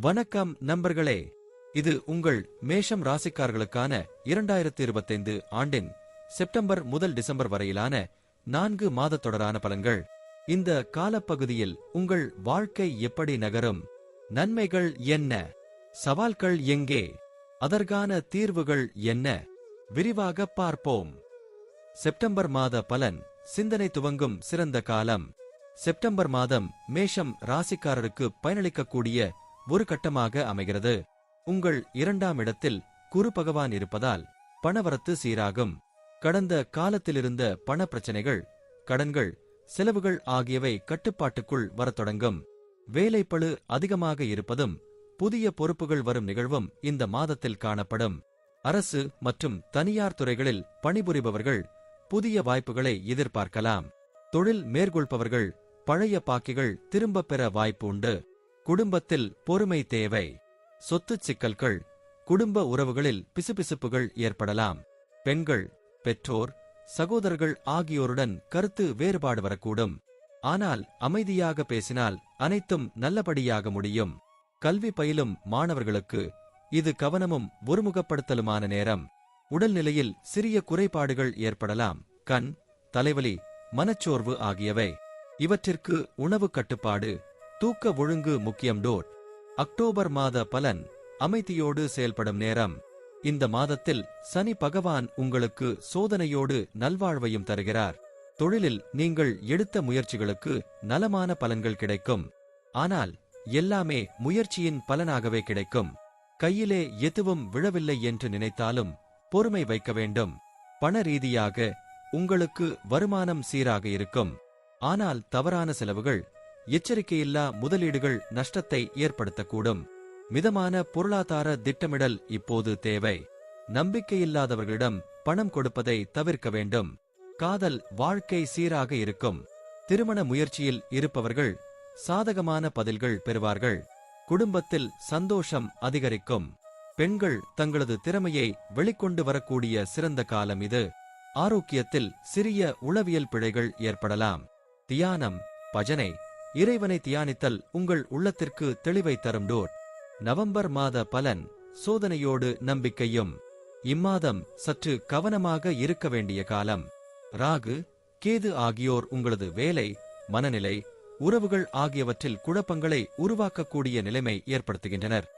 வணக்கம் நண்பர்களே. இது உங்கள் மேஷம் ராசிக்காரர்களுக்கான இரண்டாயிரத்தி இருபத்தைந்து ஆண்டின் செப்டம்பர் முதல் டிசம்பர் வரையிலான நான்கு மாதத் தொடரான பலன்கள். இந்த காலப்பகுதியில் உங்கள் வாழ்க்கை எப்படி நகரும்? நன்மைகள் என்ன? சவால்கள் எங்கே? அதற்கான தீர்வுகள் என்ன? விரிவாக பார்ப்போம். செப்டம்பர் மாத பலன் சிந்தனை துவங்கும் சிறந்த காலம். செப்டம்பர் மாதம் மேஷம் ராசிக்காரருக்கு பயனளிக்கக்கூடிய ஒரு கட்டமாக அமைகிறது. உங்கள் இரண்டாம் இடத்தில் குரு பகவான் இருப்பதால் பணவரத்து சீராகும். கடந்த காலத்திலிருந்த பண பிரச்சனைகள் கடன்கள் செலவுகள் ஆகியவை கட்டுப்பாட்டுக்குள் வரத் தொடங்கும். வேலைப்பழு அதிகமாக இருப்பதும் புதிய பொறுப்புகள் வரும் நிகழ்வும் இந்த மாதத்தில் காணப்படும். அரசு மற்றும் தனியார் துறைகளில் பணிபுரிபவர்கள் புதிய வாய்ப்புகளை எதிர்பார்க்கலாம். தொழில் மேற்கொள்பவர்கள் பழைய பாக்கிகள் திரும்பப் பெற வாய்ப்பு உண்டு. குடும்பத்தில் பொறுமை தேவை. சொத்துச் சிக்கல்கள் குடும்ப உறவுகளில் பிசுபிசுப்புகள் ஏற்படலாம். பெண்கள் பெற்றோர் சகோதரர்கள் ஆகியோருடன் கருத்து வேறுபாடு வரக்கூடும். ஆனால் அமைதியாக பேசினால் அனைத்தும் நல்லபடியாக முடியும். கல்வி பயிலும் மாணவர்களுக்கு இது கவனமும் ஒருமுகப்படுத்தலுமான நேரம். உடல்நிலையில் சிறிய குறைபாடுகள் ஏற்படலாம். கண் தலைவலி மனச்சோர்வு ஆகியவை. இவற்றிற்கு உணவு கட்டுப்பாடு தூக்க ஒழுங்கு முக்கியம் டோட். அக்டோபர் மாத பலன் அமைதியோடு செயல்படும் நேரம். இந்த மாதத்தில் சனி பகவான் உங்களுக்கு சோதனையோடு நல்வாழ்வையும் தருகிறார். தொழிலில் நீங்கள் எடுத்த முயற்சிகளுக்கு நலமான பலன்கள் கிடைக்கும். ஆனால் எல்லாமே முயற்சியின் பலனாகவே கிடைக்கும். கையிலே எதுவும் விழவில்லை என்று நினைத்தாலும் பொறுமை வைக்க வேண்டும். பண ரீதியாக உங்களுக்கு வருமானம் சீராக இருக்கும். ஆனால் தவறான செலவுகள் எச்சரிக்கையில்லா முதலீடுகள் நஷ்டத்தை ஏற்படுத்தக்கூடும். மிதமான பொருளாதார திட்டமிடல் இப்போது தேவை. நம்பிக்கையில்லாதவர்களிடம் பணம் கொடுப்பதை தவிர்க்க வேண்டும். காதல் வாழ்க்கை சீராக இருக்கும். திருமண முயற்சியில் இருப்பவர்கள் சாதகமான பதில்கள் பெறுவார்கள். குடும்பத்தில் சந்தோஷம் அதிகரிக்கும். பெண்கள் தங்களது திறமையை வெளிக்கொண்டு வரக்கூடிய சிறந்த காலம் இது. ஆரோக்கியத்தில் சிறிய உளவியல் பிழைகள் ஏற்படலாம். தியானம் பஜனை இறைவனை தியானித்தல் உங்கள் உள்ளத்திற்கு தெளிவை தரும் டோட். நவம்பர் மாத பலன் சோதனையோடு நம்பிக்கையும். இம்மாதம் சற்று கவனமாக இருக்க வேண்டிய காலம். ராகு கேது ஆகியோர் உங்களது வேலை மனநிலை உறவுகள் ஆகியவற்றில் குழப்பங்களை உருவாக்கக்கூடிய நிலைமை ஏற்படுத்துகின்றனர்.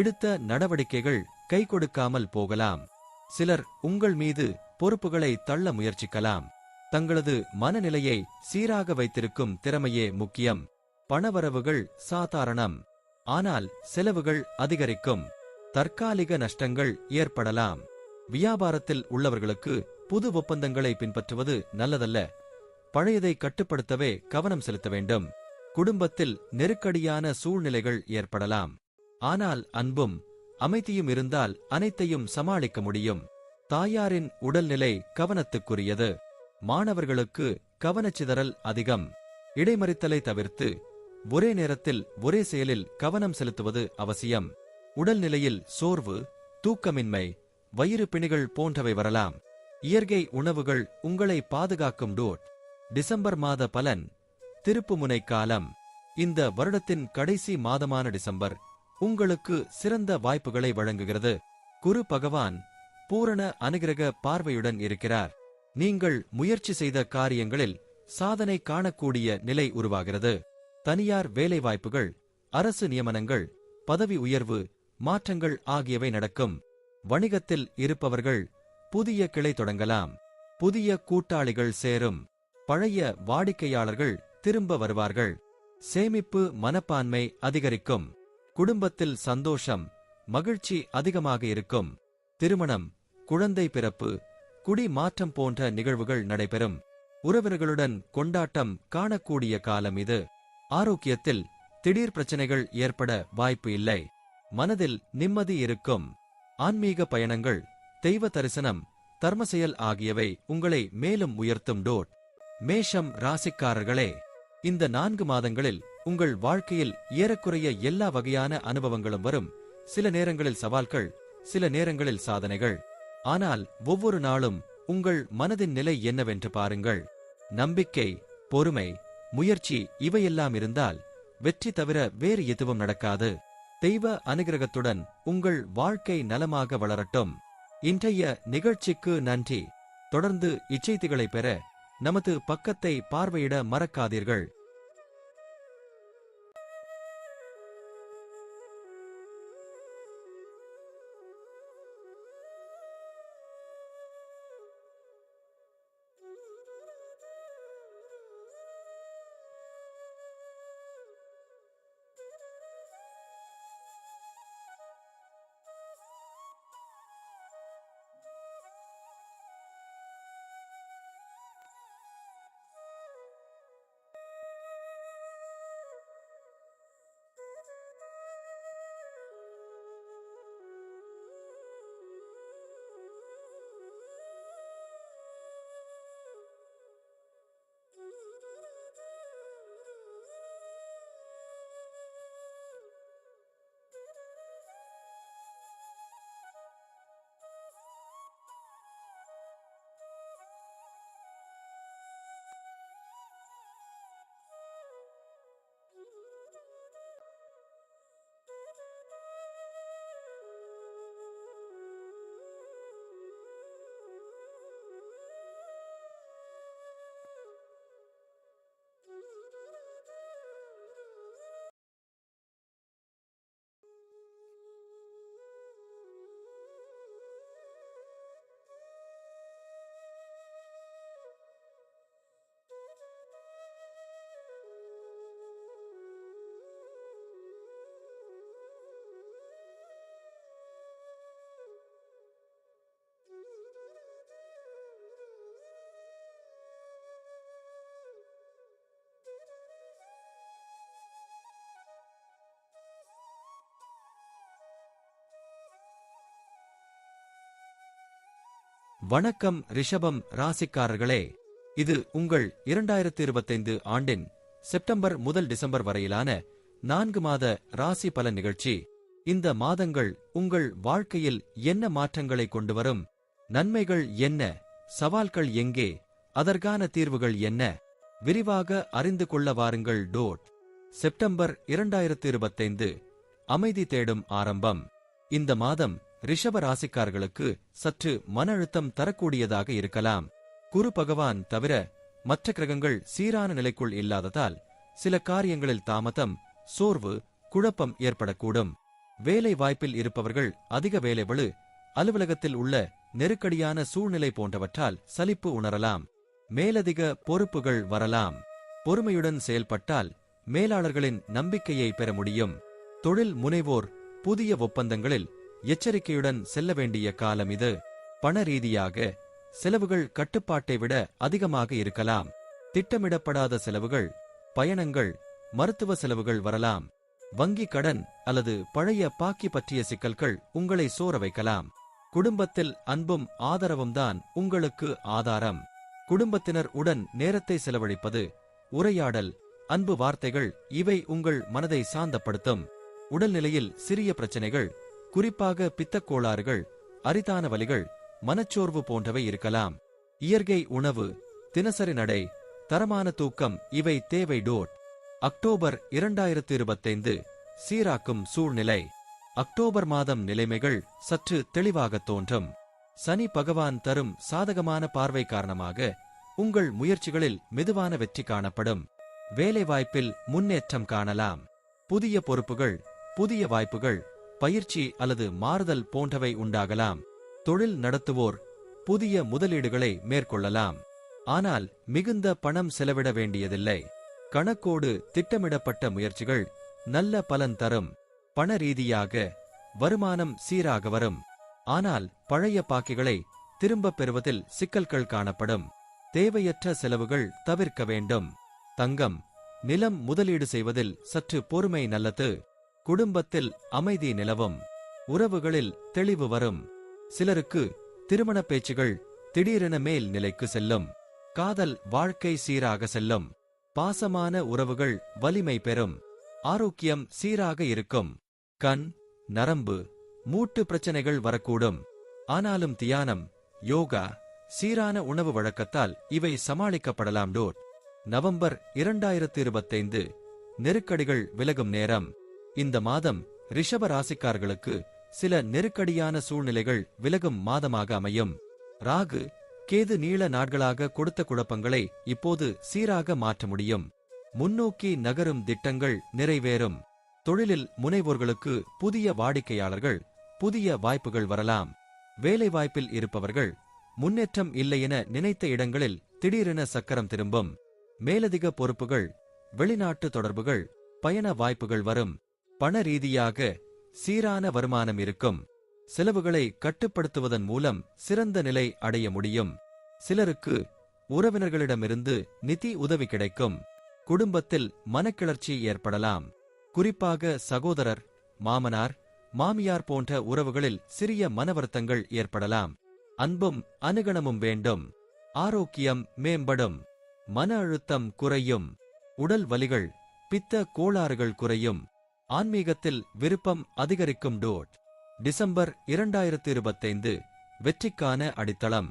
எடுத்த நடவடிக்கைகள் கை கொடுக்காமல் போகலாம். சிலர் உங்கள் மீது பொறுப்புகளை தள்ள முயற்சிக்கலாம். தங்களது மனநிலையை சீராக வைத்திருக்கும் திறமையே முக்கியம். பணவரவுகள் சாதாரணம். ஆனால் செலவுகள் அதிகரிக்கும். தற்காலிக நஷ்டங்கள் ஏற்படலாம். வியாபாரத்தில் உள்ளவர்களுக்கு புது ஒப்பந்தங்களை பின்பற்றுவது நல்லதல்ல. பழையதை கட்டுப்படுத்தவே கவனம் செலுத்த வேண்டும். குடும்பத்தில் நெருக்கடியான சூழ்நிலைகள் ஏற்படலாம். ஆனால் அன்பும் அமைதியும் இருந்தால் அனைத்தையும் சமாளிக்க முடியும். தாயாரின் உடல்நிலை கவனத்துக்குரியது. மாணவர்களுக்கு கவனச்சிதறல் அதிகம். இடைமறித்தலை தவிர்த்து ஒரே நேரத்தில் ஒரே செயலில் கவனம் செலுத்துவது அவசியம். உடல்நிலையில் சோர்வு தூக்கமின்மை வயிறு பிணிகள் போன்றவை வரலாம். இயற்கை உணவுகள் உங்களை பாதுகாக்கும் டோட். டிசம்பர் மாத பலன் திருப்புமுனை காலம். இந்த வருடத்தின் கடைசி மாதமான டிசம்பர் உங்களுக்கு சிறந்த வாய்ப்புகளை வழங்குகிறது. குரு பகவான் பூரண அனுகிரக பார்வையுடன் இருக்கிறார். நீங்கள் முயற்சி செய்த காரியங்களில் சாதனை காணக்கூடிய நிலை உருவாகிறது. தனியார் வேலைவாய்ப்புகள் அரசு நியமனங்கள் பதவி உயர்வு மாற்றங்கள் ஆகியவை நடக்கும். வணிகத்தில் இருப்பவர்கள் புதிய கிளை தொடங்கலாம். புதிய கூட்டாளிகள் சேரும். பழைய வாடிக்கையாளர்கள் திரும்ப வருவார்கள். சேமிப்பு மனப்பான்மை அதிகரிக்கும். குடும்பத்தில் சந்தோஷம் மகிழ்ச்சி அதிகமாக இருக்கும். திருமணம் குழந்தை பிறப்பு குடி மாற்றம் போன்ற நிகழ்வுகள் நடைபெறும். உறவினர்களுடன் கொண்டாட்டம் காணக்கூடிய காலம் இது. ஆரோக்கியத்தில் திடீர் பிரச்சனைகள் ஏற்பட வாய்ப்பு இல்லை. மனதில் நிம்மதி இருக்கும். ஆன்மீக பயணங்கள் தெய்வ தரிசனம் தர்ம செயல் ஆகியவை உங்களை மேலும் உயர்த்தும். டோட் மேஷம் ராசிக்காரர்களே இந்த நான்கு மாதங்களில் உங்கள் வாழ்க்கையில் ஏறக்குறைய எல்லா வகையான அனுபவங்களும் வரும். சில நேரங்களில் சவால்கள் சில நேரங்களில் சாதனைகள். ஆனால் ஒவ்வொரு நாளும் உங்கள் மனதின் நிலை என்னவென்று பாருங்கள். நம்பிக்கை பொறுமை முயற்சி இவையெல்லாம் இருந்தால் வெற்றி தவிர வேறு எதுவும் நடக்காது. தெய்வ அனுகிரகத்துடன் உங்கள் வாழ்க்கை நலமாக வளரட்டும். இன்றைய நிகழ்ச்சிக்கு நன்றி. தொடர்ந்து இச்செய்திகளை பெற நமது பக்கத்தை பார்வையிட மறக்காதீர்கள். வணக்கம் ரிஷபம் ராசிக்காரர்களே. இது உங்கள் இரண்டாயிரத்தி இருபத்தைந்து ஆண்டின் செப்டம்பர் முதல் டிசம்பர் வரையிலான நான்கு மாத ராசி பலன் நிகழ்ச்சி. இந்த மாதங்கள் உங்கள் வாழ்க்கையில் என்ன மாற்றங்களை கொண்டு வரும் நன்மைகள் என்ன? சவால்கள் எங்கே? அதற்கான தீர்வுகள் என்ன? விரிவாக அறிந்து கொள்ள வாருங்கள் டோட். செப்டம்பர் இரண்டாயிரத்து இருபத்தைந்து அமைதி தேடும் ஆரம்பம். இந்த மாதம் ரிஷப ராசிக்காரர்களுக்கு சற்று மன அழுத்தம் தரக்கூடியதாக இருக்கலாம். குரு பகவான் தவிர மற்ற கிரகங்கள் சீரான நிலைக்குள் இல்லாததால் சில காரியங்களில் தாமதம் சோர்வு குழப்பம் ஏற்படக்கூடும். வேலை வாய்ப்பில் இருப்பவர்கள் அதிக வேலைவலு அலுவலகத்தில் உள்ள நெருக்கடியான சூழ்நிலை போன்றவற்றால் சலிப்பு உணரலாம். மேலதிக பொறுப்புகள் வரலாம். பொறுமையுடன் செயல்பட்டால் மேலாளர்களின் நம்பிக்கையை பெற முடியும். தொழில் முனைவோர் புதிய ஒப்பந்தங்களில் எச்சரிக்கையுடன் செல்ல வேண்டிய காலம் இது. பண ரீதியாக செலவுகள் கட்டுப்பாட்டை விட அதிகமாக இருக்கலாம். திட்டமிடப்படாத செலவுகள் பயணங்கள் மருத்துவ செலவுகள் வரலாம். வங்கி கடன் அல்லது பழைய பாக்கி பற்றிய சிக்கல்கள் உங்களை சோர வைக்கலாம். குடும்பத்தில் அன்பும் ஆதரவும் தான் உங்களுக்கு ஆதாரம். குடும்பத்தினர் உடன் நேரத்தை செலவழிப்பது உரையாடல் அன்பு வார்த்தைகள் இவை உங்கள் மனதை சாந்தப்படுத்தும். உடல்நிலையில் சிறிய பிரச்சனைகள் குறிப்பாக பித்தக் கோளாறுகள் அரிதான வலிகள் மனச்சோர்வு போன்றவை இருக்கலாம். இயற்கை உணவு தினசரி நடை தரமான தூக்கம் இவை தேவை டோட். அக்டோபர் இரண்டாயிரத்து இருபத்தைந்து சீராக்கும் சூழ்நிலை. அக்டோபர் மாதம் நிலைமைகள் சற்று தெளிவாக தோன்றும். சனி பகவான் தரும் சாதகமான பார்வை காரணமாக உங்கள் முயற்சிகளில் மெதுவான வெற்றி காணப்படும். வேலைவாய்ப்பில் முன்னேற்றம் காணலாம். புதிய பொறுப்புகள் புதிய வாய்ப்புகள் பயிற்சி அல்லது மாறுதல் போன்றவை உண்டாகலாம். தொழில் நடத்துவோர் புதிய முதலீடுகளை மேற்கொள்ளலாம். ஆனால் மிகுந்த பணம் செலவிட வேண்டியதில்லை. கணக்கோடு திட்டமிடப்பட்ட முயற்சிகள் நல்ல பலன் தரும். பண ரீதியாக வருமானம் சீராக வரும். ஆனால் பழைய பாக்கிகளை திரும்பப் பெறுவதில் சிக்கல்கள் காணப்படும். தேவையற்ற செலவுகள் தவிர்க்க வேண்டும். தங்கம் நிலம் முதலீடு செய்வதில் சற்று பொறுமை நல்லது. குடும்பத்தில் அமைதி நிலவும். உறவுகளில் தெளிவு வரும். சிலருக்கு திருமண பேச்சுகள் திடீரென மேல் நிலைக்கு செல்லும். காதல் வாழ்க்கை சீராக செல்லும். பாசமான உறவுகள் வலிமை பெறும். ஆரோக்கியம் சீராக இருக்கும். கண் நரம்பு மூட்டு பிரச்சனைகள் வரக்கூடும். ஆனாலும் தியானம் யோகா சீரான உணவு வழக்கத்தால் இவை சமாளிக்கப்படலாம் டோட். நவம்பர் இரண்டாயிரத்து இருபத்தைந்து. நெருக்கடிகள் விலகும் நேரம். இந்த மாதம் ரிஷப ராசிக்காரர்களுக்கு சில நெருக்கடியான சூழ்நிலைகள் விலகும் மாதமாக அமையும். ராகு கேது நீள நாட்களாக கொடுத்த குழப்பங்களை இப்போது சீராக மாற்ற முடியும். முன்னோக்கி நகரும் திட்டங்கள் நிறைவேறும். தொழிலில் முனைவோர்களுக்கு புதிய வாடிக்கையாளர்கள் புதிய வாய்ப்புகள் வரலாம். வேலைவாய்ப்பில் இருப்பவர்கள் முன்னேற்றம் இல்லையென நினைத்த இடங்களில் திடீரென சக்கரம் திரும்பும். மேலதிக பொறுப்புகள் வெளிநாட்டு தொடர்புகள் பயண வாய்ப்புகள் வரும். பண ரீதியாக சீரான வருமானம் இருக்கும். செலவுகளை கட்டுப்படுத்துவதன் மூலம் சிறந்த நிலை அடைய முடியும். சிலருக்கு உறவினர்களிடமிருந்து நிதி உதவி கிடைக்கும். குடும்பத்தில் மனக்கிளர்ச்சி ஏற்படலாம். குறிப்பாக சகோதரர் மாமனார் மாமியார் போன்ற உறவுகளில் சிறிய மனவருத்தங்கள் ஏற்படலாம். அன்பும் அனுகணமும் வேண்டும். ஆரோக்கியம் மேம்படும். மன அழுத்தம் குறையும். உடல் வலிகள் பித்த கோளாறுகள் குறையும். ஆன்மீகத்தில் விருப்பம் அதிகரிக்கும் டோட். டிசம்பர் இரண்டாயிரத்து இருபத்தைந்து வெற்றிக்கான அடித்தளம்.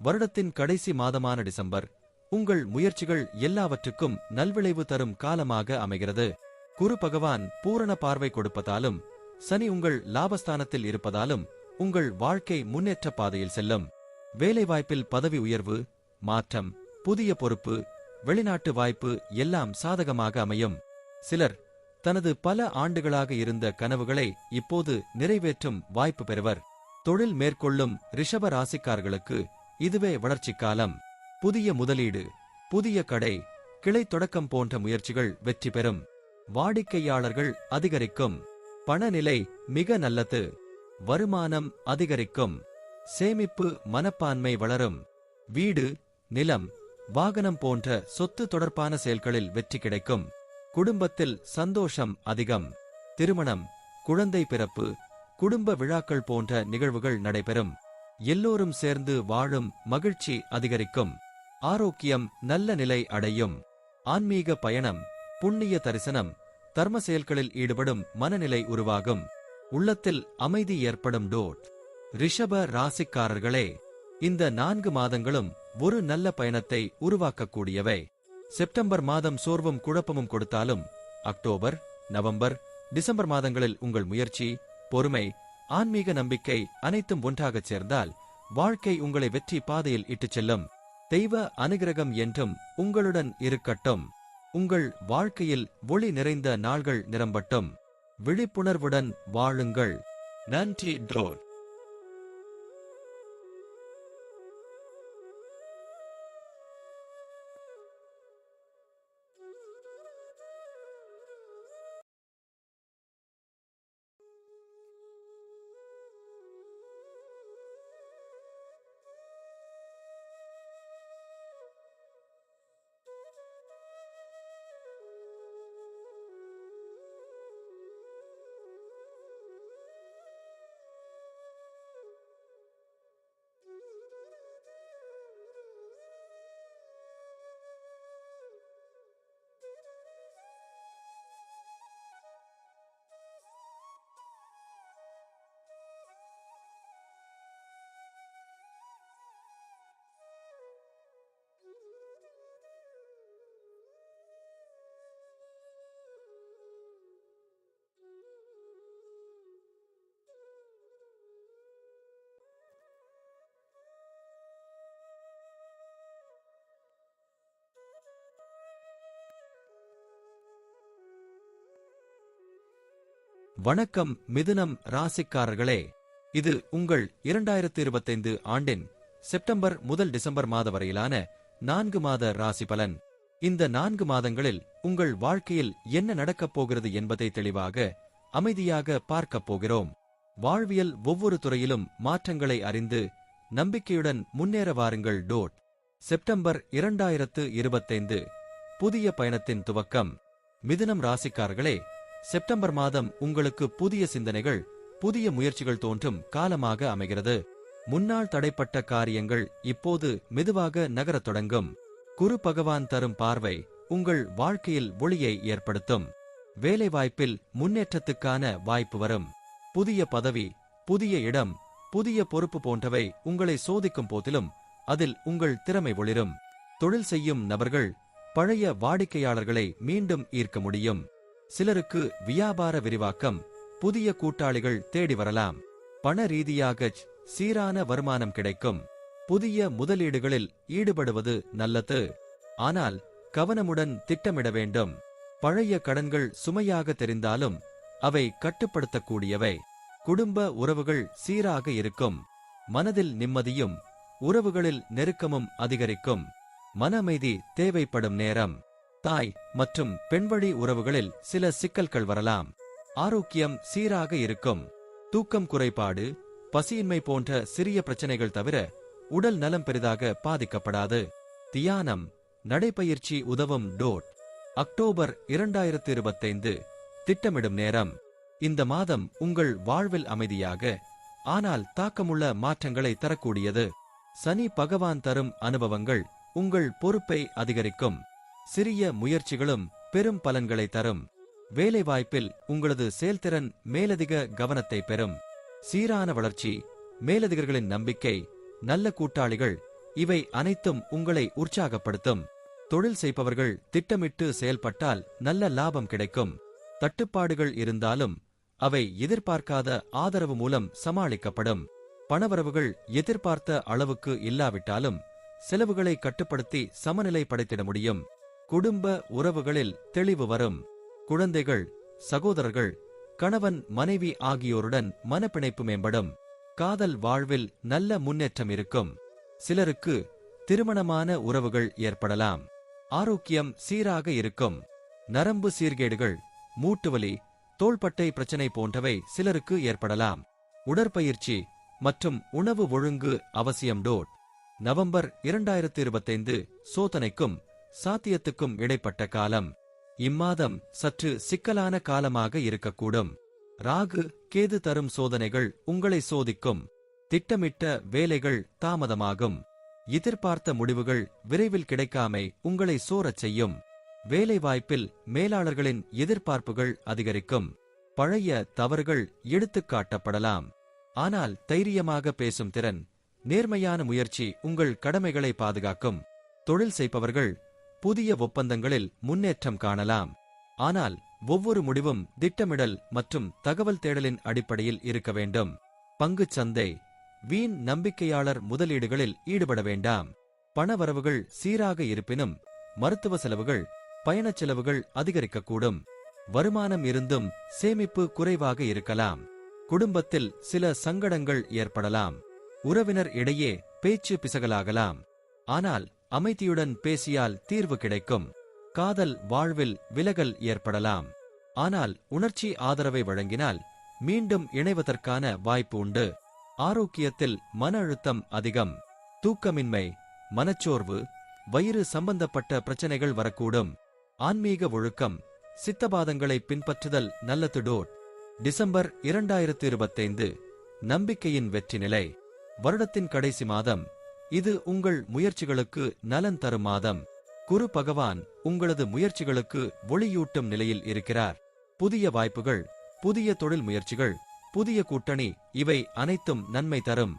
வருடத்தின் கடைசி மாதமான டிசம்பர் உங்கள் முயற்சிகள் எல்லாவற்றுக்கும் நல்விளைவு தரும் காலமாக அமைகிறது. குரு பகவான் பூரண பார்வை கொடுப்பதாலும் சனி உங்கள் லாபஸ்தானத்தில் இருப்பதாலும் உங்கள் வாழ்க்கை முன்னேற்ற பாதையில் செல்லும். வேலைவாய்ப்பில் பதவி உயர்வு மாற்றம் புதிய பொறுப்பு வெளிநாட்டு வாய்ப்பு எல்லாம் சாதகமாக அமையும். சிலர் தனது பல ஆண்டுகளாக இருந்த கனவுகளை இப்போது நிறைவேற்றும் வாய்ப்பு பெறுவர். தொழில் மேற்கொள்ளும் ரிஷப ராசிக்காரர்களுக்கு இதுவே வளர்ச்சி காலம். புதிய முதலீடு புதிய கடை கிளை தொடக்கம் போன்ற முயற்சிகள் வெற்றி பெறும். வாடிக்கையாளர்கள் அதிகரிக்கும். பணநிலை மிக நல்லது. வருமானம் அதிகரிக்கும். சேமிப்பு மனப்பான்மை வளரும். வீடு நிலம் வாகனம் போன்ற சொத்து தொடர்பான செயல்களில் வெற்றி கிடைக்கும். குடும்பத்தில் சந்தோஷம் அதிகம். திருமணம் குழந்தை பிறப்பு குடும்ப விழாக்கள் போன்ற நிகழ்வுகள் நடைபெறும். எல்லோரும் சேர்ந்து வாழும் மகிழ்ச்சி அதிகரிக்கும். ஆரோக்கியம் நல்ல நிலை அடையும். ஆன்மீக பயணம் புண்ணிய தரிசனம் தர்ம செயல்களில் ஈடுபடும் மனநிலை உருவாகும். உள்ளத்தில் அமைதி ஏற்படும் டோட். ரிஷப ராசிக்காரர்களே இந்த நான்கு மாதங்களும் ஒரு நல்ல பயணத்தை உருவாக்கக்கூடியவை. செப்டம்பர் மாதம் சோர்வும் குழப்பமும் கொடுத்தாலும் அக்டோபர் நவம்பர் டிசம்பர் மாதங்களில் உங்கள் முயற்சி பொறுமை ஆன்மீக நம்பிக்கை அனைத்தும் ஒன்றாகச் சேர்ந்தால் வாழ்க்கை உங்களை வெற்றி பாதையில் இட்டுச் செல்லும். தெய்வ அனுகிரகம் என்றும் உங்களுடன் இருக்கட்டும். உங்கள் வாழ்க்கையில் ஒளி நிறைந்த நாள்கள் நிரம்பட்டும். விழிப்புணர்வுடன் வாழுங்கள். நன்றி ட்ரோன். வணக்கம் மிதுனம் ராசிக்காரர்களே இது உங்கள் இரண்டாயிரத்து இருபத்தைந்து ஆண்டின் செப்டம்பர் முதல் டிசம்பர் மாத வரையிலான நான்கு மாத ராசி பலன். இந்த நான்கு மாதங்களில் உங்கள் வாழ்க்கையில் என்ன நடக்கப் போகிறது என்பதை தெளிவாக அமைதியாக பார்க்கப் போகிறோம். வாழ்வியல் ஒவ்வொரு துறையிலும் மாற்றங்களை அறிந்து நம்பிக்கையுடன் முன்னேற வாருங்கள் டோட். செப்டம்பர் இரண்டாயிரத்து இருபத்தைந்து புதிய பயணத்தின் துவக்கம். மிதுனம் ராசிக்காரர்களே செப்டம்பர் மாதம் உங்களுக்கு புதிய சிந்தனைகள் புதிய முயற்சிகள் தோன்றும் காலமாக அமைகிறது. முன்னால் தடைப்பட்ட காரியங்கள் இப்போது மெதுவாக நகரத் தொடங்கும். குரு பகவான் தரும் பார்வை உங்கள் வாழ்க்கையில் ஒளியை ஏற்படுத்தும். வேலைவாய்ப்பில் முன்னேற்றத்துக்கான வாய்ப்பு வரும். புதிய பதவி புதிய இடம் புதிய பொறுப்பு போன்றவை உங்களை சோதிக்கும் போதிலும் அதில் உங்கள் திறமை ஒளிரும். தொழில் செய்யும் நபர்கள் பழைய வாடிக்கையாளர்களை மீண்டும் ஈர்க்க முடியும். சிலருக்கு வியாபார விரிவாக்கம் புதிய கூட்டாளிகள் தேடி வரலாம். பண ரீதியாக சீரான வருமானம் கிடைக்கும். புதிய முதலீடுகளில் ஈடுபடுவது நல்லது. ஆனால் கவனமுடன் திட்டமிட வேண்டும். பழைய கடன்கள் சுமையாக தெரிந்தாலும் அவை கட்டுப்படுத்தக்கூடியவை. குடும்ப உறவுகள் சீராக இருக்கும். மனதில் நிம்மதியும் உறவுகளில் நெருக்கமும் அதிகரிக்கும். மன அமைதி தேவைப்படும் நேரம். தாய் மற்றும் பெண்வழி உறவுகளில் சில சிக்கல்கள் வரலாம். ஆரோக்கியம் சீராக இருக்கும். தூக்கம் குறைபாடு பசியின்மை போன்ற சிறிய பிரச்சனைகள் தவிர உடல் நலம் பெரிதாக பாதிக்கப்படாது. தியானம் நடைபயிற்சி உதவும் டோட். அக்டோபர் இரண்டாயிரத்தி இருபத்தைந்து திட்டமிடும் நேரம். இந்த மாதம் உங்கள் வாழ்வில் அமைதியாக ஆனால் தாக்கமுள்ள மாற்றங்களை தரக்கூடியது. சனி பகவான் தரும் அனுபவங்கள் உங்கள் பொறுப்பை அதிகரிக்கும். சிறிய முயற்சிகளும் பெரும் பலன்களை தரும். வேலைவாய்ப்பில் உங்களது செயல்திறன் மேலதிக கவனத்தை பெறும். சீரான வளர்ச்சி மேலதிகர்களின் நம்பிக்கை நல்ல கூட்டாளிகள் இவை அனைத்தும் உங்களை உற்சாகப்படுத்தும். தொழில் செய்பவர்கள் திட்டமிட்டு செயல்பட்டால் நல்ல லாபம் கிடைக்கும். தட்டுப்பாடுகள் இருந்தாலும் அவை எதிர்பார்க்காத ஆதரவு மூலம் சமாளிக்கப்படும். பணவரவுகள் எதிர்பார்த்த அளவுக்கு இல்லாவிட்டாலும் செலவுகளை கட்டுப்படுத்தி சமநிலை படைத்திட முடியும். குடும்ப உறவுகளில் தெளிவு வரும். குழந்தைகள் சகோதரர்கள் கணவன் மனைவி ஆகியோருடன் மனப்பிணைப்பு மேம்படும். காதல் வாழ்வில் நல்ல முன்னேற்றம் இருக்கும். சிலருக்கு திருமணமான உறவுகள் ஏற்படலாம். ஆரோக்கியம் சீராக இருக்கும். நரம்பு சீர்கேடுகள் மூட்டுவலி தோள்பட்டை பிரச்சனை போன்றவை சிலருக்கு ஏற்படலாம். உடற்பயிற்சி மற்றும் உணவு ஒழுங்கு அவசியம் டோட். நவம்பர் இரண்டாயிரத்து இருபத்தைந்து சோதனைக்கும் சாத்தியத்துக்கும் இடைப்பட்ட காலம். இம்மாதம் சற்று சிக்கலான காலமாக இருக்கக்கூடும். ராகு கேது தரும் சோதனைகள் உங்களை சோதிக்கும். திட்டமிட்ட வேலைகள் தாமதமாகும். எதிர்பார்த்த முடிவுகள் விரைவில் கிடைக்காமை உங்களை சோரச் செய்யும். வேலைவாய்ப்பில் மேலாளர்களின் எதிர்பார்ப்புகள் அதிகரிக்கும். பழைய தவறுகள் எடுத்துக்காட்டப்படலாம் ஆனால் தைரியமாக பேசும் திறன் நேர்மையான முயற்சி உங்கள் கடமைகளை பாதுகாக்கும். தொழில் செய்பவர்கள் புதிய ஒப்பந்தங்களில் முன்னேற்றம் காணலாம். ஆனால் ஒவ்வொரு முடிவும் திட்டமிடல் மற்றும் தகவல் தேடலின் அடிப்படையில் இருக்க வேண்டும். பங்குச் சந்தை வீண் நம்பிக்கையாளர் முதலீடுகளில் ஈடுபட வேண்டாம். பணவரவுகள் சீராக இருப்பினும் மருத்துவ செலவுகள் பயணச் செலவுகள் அதிகரிக்கக்கூடும். வருமானம் இருந்தும் சேமிப்பு குறைவாக இருக்கலாம். குடும்பத்தில் சில சங்கடங்கள் ஏற்படலாம். உறவினர் இடையே பேச்சு பிசகலாகலாம். ஆனால் அமைதியுடன் பேசியால் தீர்வு கிடைக்கும். காதல் வாழ்வில் விலகல் ஏற்படலாம். ஆனால் உணர்ச்சி ஆதரவை வழங்கினால் மீண்டும் இணைவதற்கான வாய்ப்பு உண்டு. ஆரோக்கியத்தில் மன அழுத்தம் அதிகம். தூக்கமின்மை மனச்சோர்வு வயிறு சம்பந்தப்பட்ட பிரச்சனைகள் வரக்கூடும். ஆன்மீக ஒழுக்கம் சித்தபாதங்களை பின்பற்றுதல் நல்லது டோட். டிசம்பர் இரண்டாயிரத்து இருபத்தைந்து நம்பிக்கையின் வெற்றி நிலை. வருடத்தின் கடைசி மாதம் இது உங்கள் முயற்சிகளுக்கு நலன் தரும் மாதம். குரு பகவான் உங்களது முயற்சிகளுக்கு ஒளியூட்டும் நிலையில் இருக்கிறார். புதிய வாய்ப்புகள் புதிய தொழில் முயற்சிகள் புதிய கூட்டணி இவை அனைத்தும் நன்மை தரும்.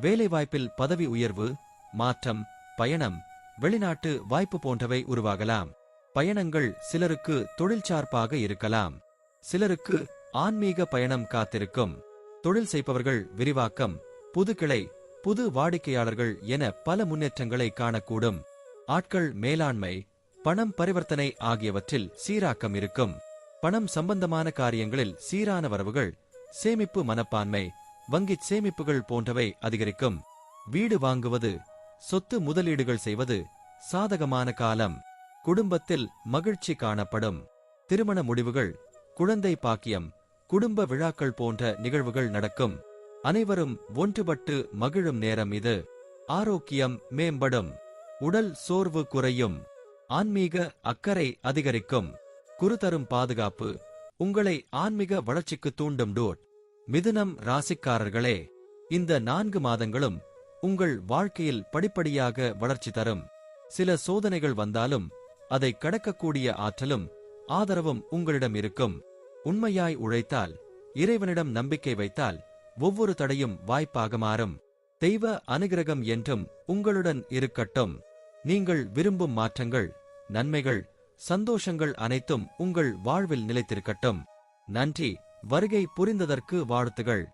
வேலைவாய்ப்பில் பதவி உயர்வு மாற்றம் பயணம் வெளிநாட்டு வாய்ப்பு போன்றவை உருவாகலாம். பயணங்கள் சிலருக்கு தொழில்சார்பாக இருக்கலாம். சிலருக்கு ஆன்மீக பயணம் காத்திருக்கும். தொழில் செய்பவர்கள் விரிவாக்கம் புது கிளை புது வாடிக்கையாளர்கள் என பல முன்னேற்றங்களை காணக்கூடும். ஆட்கள் மேலாண்மை பணம் பரிவர்த்தனை ஆகியவற்றில் சீராக்கம் இருக்கும். பணம் சம்பந்தமான காரியங்களில் சீரான வரவுகள் சேமிப்பு மனப்பான்மை வங்கி சேமிப்புகள் போன்றவை அதிகரிக்கும். வீடு வாங்குவது சொத்து முதலீடுகள் செய்வது சாதகமான காலம். குடும்பத்தில் மகிழ்ச்சி காணப்படும். திருமண முடிவுகள் குழந்தை பாக்கியம் குடும்ப விழாக்கள் போன்ற நிகழ்வுகள் நடக்கும். அனைவரும் ஒன்றுபட்டு மகிழும் நேரம் இது. ஆரோக்கியம் மேம்படும். உடல் சோர்வு குறையும். ஆன்மீக அக்கறை அதிகரிக்கும். குருதரும் பாதுகாப்பு. உங்களை ஆன்மீக வளர்ச்சிக்கு தூண்டும் டோட். மிதுனம் ராசிக்காரர்களே இந்த நான்கு மாதங்களும் உங்கள் வாழ்க்கையில் படிப்படியாக வளர்ச்சி தரும். சில சோதனைகள் வந்தாலும் அதை கடக்கக்கூடிய ஆற்றலும் ஆதரவும் உங்களிடம் இருக்கும். உண்மையாய் உழைத்தால் இறைவனிடம் நம்பிக்கை வைத்தால் ஒவ்வொரு தடையும் வாய்ப்பாக மாறும். தெய்வ அனுகிரகம் என்றும் உங்களுடன் இருக்கட்டும். நீங்கள் விரும்பும் மாற்றங்கள் நன்மைகள் சந்தோஷங்கள் அனைத்தும் உங்கள் வாழ்வில் நிலைத்திருக்கட்டும். நன்றி. வருகை புரிந்ததற்கு வாழ்த்துகள்.